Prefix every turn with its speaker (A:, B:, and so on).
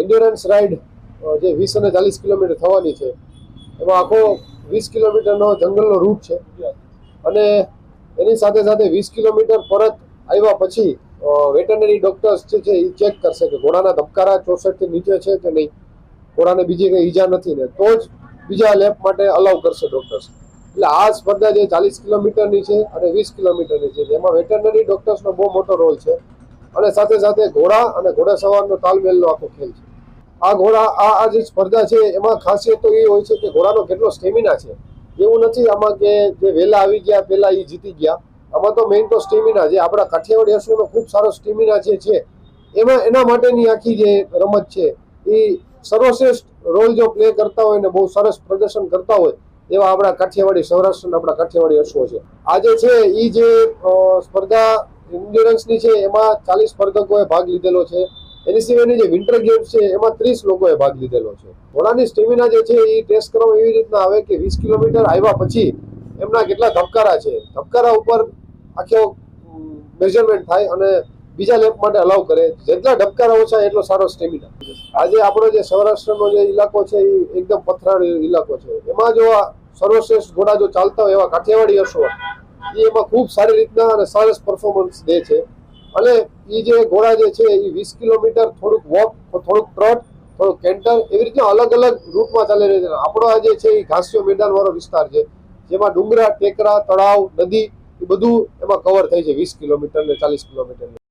A: Endurance ride જે વીસ અને ચાલીસ કિલોમીટર થવાની છે, એમાં આખો વીસ કિલોમીટરનો જંગલનો રૂટ છે. અને એની સાથે સાથે વીસ કિલોમીટર પરત આવ્યા પછી વેટરનરી ડોક્ટર્સ જે છે એ ચેક કરશે કે ઘોડાના ધબકારા ચોસઠથી નીચે છે કે નહીં. ઘોડાને બીજી કંઈ ઈજા નથી ને, તો જ બીજા લેપ માટે અલાઉ કરશે ડોક્ટર્સ એટલે આ સ્પર્ધા જે ચાલીસ કિલોમીટરની છે અને વીસ કિલોમીટરની છે, જેમાં વેટરનરી ડોક્ટર્સનો બહુ મોટો રોલ છે. અને સાથે સાથે ઘોડા અને ઘોડા સવારનો તાલમેલનો આખો ખેલ છે. આ ઘોડા, આ આ જે સ્પર્ધા છે, એમાં ખાસિયત તો એ હોય છે કે ઘોડાનો કેટલો સ્ટેમિના છે. એવું નથી આમાં કે જે વહેલા આવી ગયા પહેલા એ જીતી ગયા. આમાં તો મેઇન તો સ્ટેમિના જે આપણા કાઠિયાવાડી અશ્વનો ખૂબ સારો સ્ટેમિના જે છે, એમાં એના માટેની આખી જે રમત છે એ સર્વશ્રેષ્ઠ રોલ જો પ્લે કરતા હોય ને બહુ સરસ પ્રદર્શન કરતા હોય, એવા આપણા કાઠિયાવાડી સૌરાષ્ટ્રના આપણા કાઠિયાવાડી અશ્વો છે. આજે છે એ જે સ્પર્ધા ઇન્ડ્યોરન્સની છે, એમાં ચાલીસ સ્પર્ધકોએ ભાગ લીધેલો છે. એની સિવાયની જે વિન્ટર ગેમ્સ છે, એમાં ત્રીસ લોકોએ ભાગ લીધેલો છે. ઘોડાની સ્ટેમિના જે છે એ ટેસ્ટ કરવામાં એવી રીતના આવે કે વીસ કિલોમીટર આવ્યા પછી એમના કેટલા ધબકારા છે. ધબકારા ઉપર આખો મેઝરમેન્ટ થાય અને બીજા લેપ માટે અલાઉ કરે. જેટલા ધબકારા ઓછા, એટલો સારો સ્ટેમિના આજે આપણો જે સૌરાષ્ટ્રનો જે ઇલાકો છે એ એકદમ પથરાળ ઇલાકો છે. એમાં જો સર્વશ્રેષ્ઠ ઘોડા જો ચાલતા હોય, એવા કાઠિયાવાડી હશો એ એમાં ખૂબ સારી રીતના અને સરસ પરફોર્મન્સ દે છે. અને એ જે ઘોડા જે છે એ વીસ કિલોમીટર થોડુંક વોક થોડુંક ટ્રટ થોડુંક કેન્ટર એવી રીતના અલગ અલગ રૂટમાં ચાલી રહી છે. આપણો આ જે છે એ ઘાસિયો મેદાનવાળો વિસ્તાર છે, જેમાં ડુંગરા, ટેકરા, તળાવ, નદી એ બધું એમાં કવર થાય છે વીસ કિલોમીટર ને ચાલીસ કિલોમીટર